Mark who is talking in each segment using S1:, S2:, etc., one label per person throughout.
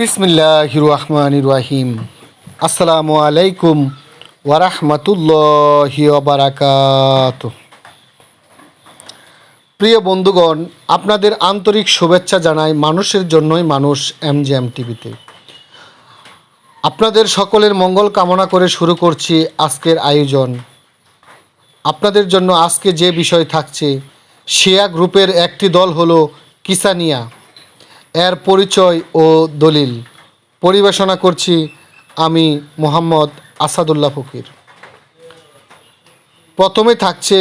S1: বিসমিল্লাহ রহমান রাহিম। আসসালামু আলাইকুম ওয়ারাহমাতুল্লাহি বারাকাত প্রিয় বন্ধুগণ, আপনাদের আন্তরিক শুভেচ্ছা জানাই মানুষের জন্যই মানুষ এমজিএম টিভিতে। আপনাদের সকলের মঙ্গল কামনা করে শুরু করছি আজকের আয়োজন। আপনাদের জন্য আজকে যে বিষয় থাকছে, শিয়া গ্রুপের একটি দল হলো কিসানিয়া। এর পরিচয় ও দলিল পরিবেশনা করছি আমি মোহাম্মদ আসাদুল্লাহ ফকির। প্রথমে থাকছে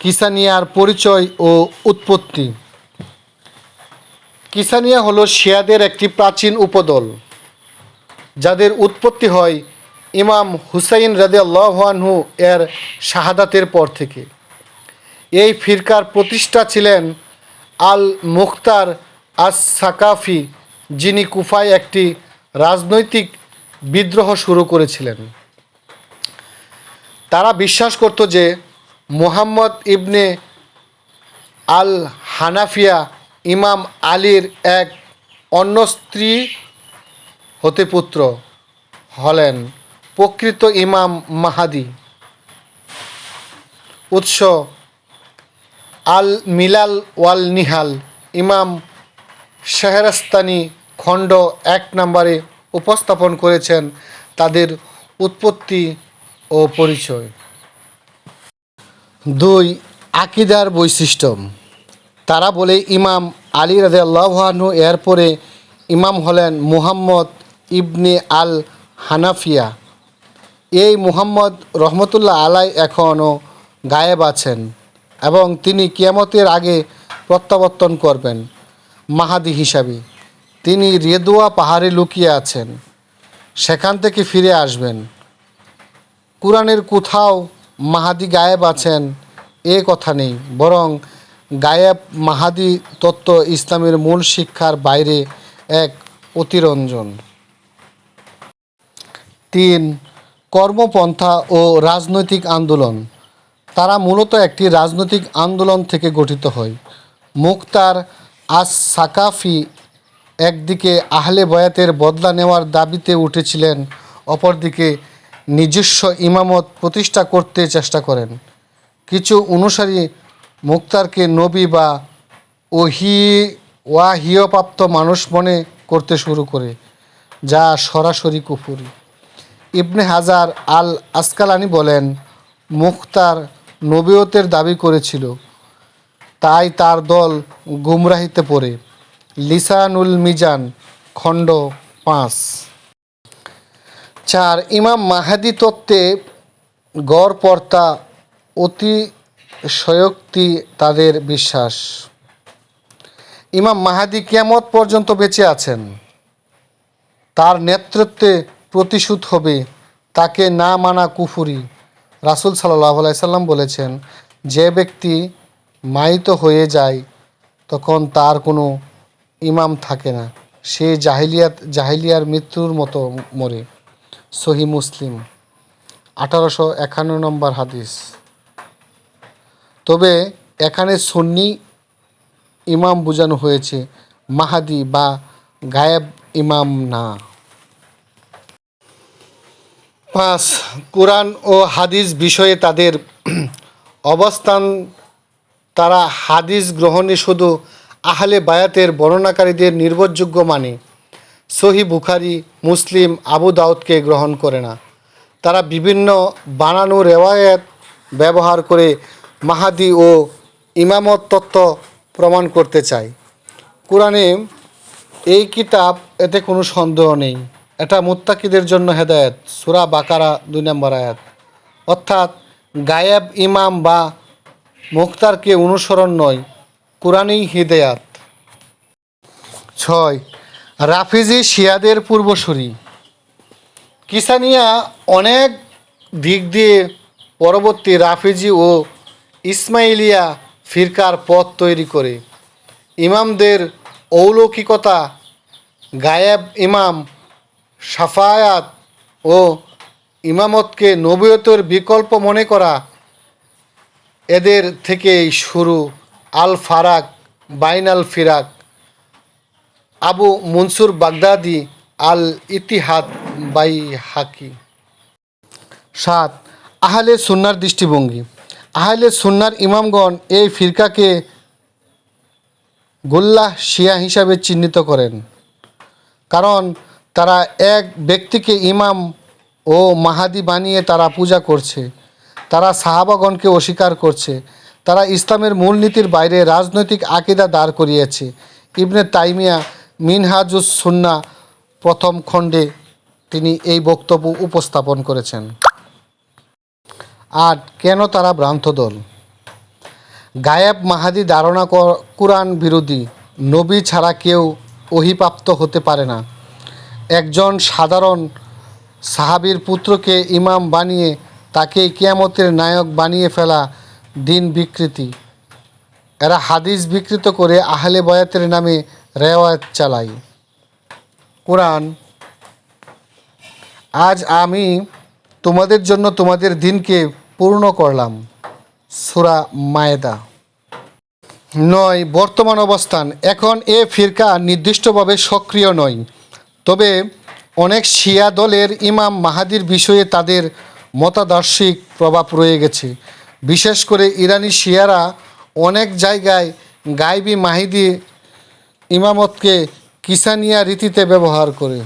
S1: কিসানিয়ার পরিচয় ও উৎপত্তি। কিসানিয়া হলো শিয়াদের একটি প্রাচীন উপদল। যাদের উৎপত্তি হয় ইমাম হুসাইন রাদে আল্লাহানহু এর শাহাদাতের পর থেকে। এই ফিরকার প্রতিষ্ঠা ছিলেন আল মুখতার আস সাকাফি যিনি কুফায় একটি রাজনৈতিক বিদ্রোহ শুরু করেছিলেন। তারা বিশ্বাস করত যে মুহাম্মদ ইবনে আল হানাফিয়া ইমাম আলীর এক অন্য স্ত্রী হতে পুত্র হলেন প্রকৃত ইমাম মাহাদি। উৎস আল মিলাল ওয়াল নিহাল ইমাম শেহরাস্তানি খণ্ড এক নম্বরে উপস্থাপন করেছেন তাদের উৎপত্তি ও পরিচয়। দুই, আকিদার বৈশিষ্ট্য। তারা বলে ইমাম আলী রাজে আল্লাহানু এরপরে ইমাম হলেন মুহাম্মদ ইবনে আল হানাফিয়া। এই মুহাম্মদ রহমতুল্লাহ আলাই এখনও গায়েব আছেন এবং তিনি কিয়ামতের আগে প্রত্যাবর্তন করবেন। মাহাদি হিসাবে। তিনি রেদুয়া পাহাড়ে লুকিয়ে আছেন। সেখান থেকে ফিরে আসবেন। কোরআনের কোথাও মাহাদি গায়েব আছেন এ কথা নেই, বরং গায়েব মাহাদি তত্ত্ব ইসলামের মূল শিক্ষার বাইরে এক অতিরঞ্জন। তিন, কর্মপন্থা ও রাজনৈতিক আন্দোলন। তারা মূলত একটি রাজনৈতিক আন্দোলন থেকে গঠিত হয়। মুক্তার আস সাকাফি একদিকে আহলে বয়াতের বদলা নেওয়ার দাবিতে উঠেছিলেন, অপরদিকে নিজস্ব ইমামত প্রতিষ্ঠা করতে চেষ্টা করেন। কিছু অনুসারী মুক্তারকে নবী বা ওহি ওয়াহিয়প্রাপ্ত মানুষ মনে করতে শুরু করে, যা সরাসরি কুফুরি। ইবনে হাজার আল আসকালানি বলেন মুখতার নবীয়তের দাবি করেছিল তাই তার দল গুমরাহিতে পড়ে। লিসানুল মিজান, খণ্ড পাঁচ। চার, ইমাম মাহাদি তত্ত্বে গড় পর্তা অতিশয়োক্তি তাদের বিশ্বাস। ইমাম মাহাদি কিয়ামত পর্যন্ত বেঁচে আছেন। তার নেতৃত্বে প্রতিশোধ হবে তাকে না মানা কুফুরি। রাসুল সাল্লাহ সাল্লাম বলেছেন, যে ব্যক্তি মাইত হয়ে যায়, তখন তার কোনো ইমাম থাকে না। সে জাহিলিয়াত, জাহিলিয়ার মৃত্যুর মতো মরে। সহি মুসলিম। আঠারোশো একান্ন নম্বর হাদিস। তবে এখানে সুন্নি ইমাম বোঝানো হয়েছে, মাহাদি বা গায়েব ইমাম না। পাঁচ, কোরআন ও হাদিস বিষয়ে তাদের অবস্থান তারা হাদিস গ্রহণে শুধু আহলে বায়াতের বর্ণনাকারীদের নির্ভরযোগ্য মানে। সহি বুখারি, মুসলিম, আবু দাউদকে গ্রহণ করে না। তারা বিভিন্ন বানানো রেওয়ায়ত ব্যবহার করে মাহাদি ও ইমামত তত্ত্ব প্রমাণ করতে চায়। কোরআনে এই কিতাব, এতে কোনো সন্দেহ নেই। এটা মুত্তাকিদের জন্য হেদায়েত। সুরা বাকারা দুই নম্বর আয়াত। অর্থাৎ গায়েব ইমাম বা মুখতারকে অনুসরণ নয়, কোরআনই হিদায়াত। ছয়, রাফিজি শিয়াদের পূর্বসূরি। কিসানিয়া অনেক দিক দিয়ে পরবর্তী রাফিজি ও ইসমাইলিয়া ফিরকার পথ তৈরি করে। ইমামদের অলৌকিকতা, গায়েব ইমাম সাফায়াত ও ইমামতকে নবীয়তের বিকল্প মনে করা এদের থেকেই শুরু আল ফারাক, বাইনাল ফিরাক। আবু মনসুর বাগদাদি আল ইতিহাদ বাই হাকি সাত, আহলে সুন্নার দৃষ্টিভঙ্গি। আহলে সুন্নার ইমামগণ এই ফিরকাকে গোল্লাহ শিয়া হিসাবে চিহ্নিত করেন। কারণ তারা এক ব্যক্তিকে ইমাম ও মাহাদি বানিয়ে তারা পূজা করছে। তারা সাহাবাগণকে অস্বীকার করছে। তারা ইসলামের মূলনীতির বাইরে রাজনৈতিক আকিদা দাঁড় করিয়েছে। ইবনে তাইমিয়া মিনহাজুস সুন্না প্রথম খণ্ডে তিনি এই বক্তব্য উপস্থাপন করেছেন। আর কেন তারা ভ্রান্ত দল? গায়েব মাহাদি ধারণা কুরআন বিরোধী, নবী ছাড়া কেউ অহিপ্রাপ্ত হতে পারে না। একজন সাধারণ সাহাবীর পুত্রকে ইমাম বানিয়ে তাকে কিয়ামতের নায়ক বানিয়ে ফেলা দিন বিকৃতি। এরা হাদিস বিকৃত করে আহলে বয়াতের নামে রেওয়ায়ত চালায়। কোরআন, আজ আমি তোমাদের জন্য তোমাদের দিনকে পূর্ণ করলাম। সুরা মায়েদা। নয়, বর্তমান অবস্থান। এখন এ ফিরকা নির্দিষ্টভাবে সক্রিয় নয়। তবে অনেক শিয়া দলের ইমাম মাহাদির বিষয়ে তাদের মতাদর্শিক প্রভাব রয়ে গেছে। বিশেষ করে ইরানি শিয়ারা অনেক জায়গায় গাইবি মাহিদি ইমামতকে কিসানিয়া রীতিতে ব্যবহার করে।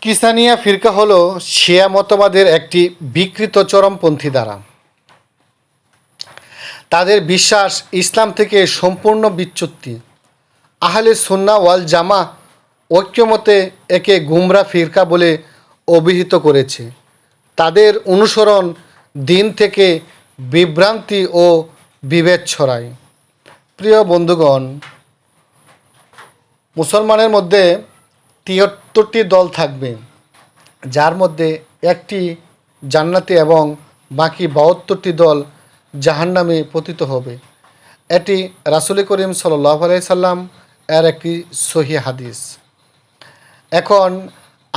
S1: কিসানিয়া ফিরকা হল শিয়া মতবাদের একটি বিকৃত চরমপন্থী দ্বারা তাদের বিশ্বাস ইসলাম থেকে সম্পূর্ণ বিচ্যুতি। আহলে সুন্না ওয়াল জামা ঐক্যমতে একে গুমরা ফিরকা বলে অভিহিত করেছে। তাদের অনুসরণ দিন থেকে বিভ্রান্তি ও বিভেদ ছড়ায়। প্রিয় বন্ধুগণ, মুসলমানের মধ্যে তিয়াত্তরটি দল থাকবে, যার মধ্যে একটি জান্নাতি এবং বাকি বাহাত্তরটি দল জাহান্নামে পতিত হবে। এটি রাসুল করিম সাল্লাহ সাল্লাম এর একটি সহি হাদিস। এখন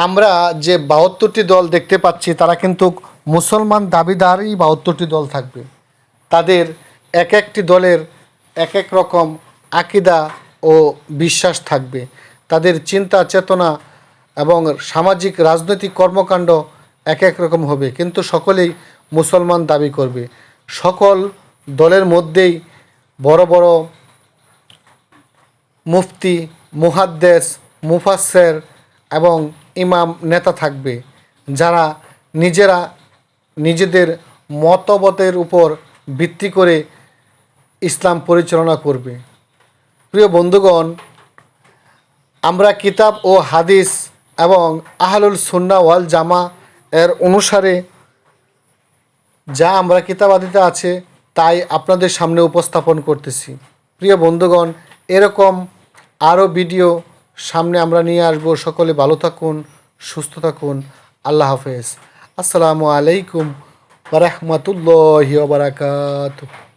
S1: আমরা যে বাহাত্তরটি দল দেখতে পাচ্ছি, তারা কিন্তু মুসলমান দাবিদারই বাহাত্তরটি দল থাকবে। তাদের এক একটি দলের এক এক রকম আকিদা ও বিশ্বাস থাকবে। তাদের চিন্তা, চেতনা এবং সামাজিক রাজনৈতিক কর্মকাণ্ড এক এক রকম হবে, কিন্তু সকলেই মুসলমান দাবি করবে। সকল দলের মধ্যেই বড় বড় মুফতি, মুহাদ্দেস মুফাসের এবং ইমাম নেতা থাকবে, যারা নিজেরা নিজেদের মতবতের উপর ভিত্তি করে ইসলাম পরিচালনা করবে। প্রিয় বন্ধুগণ, আমরা কিতাব ও হাদিস এবং আহলুল সুন্না ওয়াল জামা এর অনুসারে যা আমরা কিতাবাদিতে আছে, তাই আপনাদের সামনে উপস্থাপন করতেছি। প্রিয় বন্ধুগণ, এরকম আরও ভিডিও সামনে আমরা নিয়ে আসব। সকলে ভালো থাকুন, সুস্থ থাকুন। আল্লাহ হাফেজ। আসসালামু আলাইকুম ওরহমতুল্লাহি বারাকাতুহ।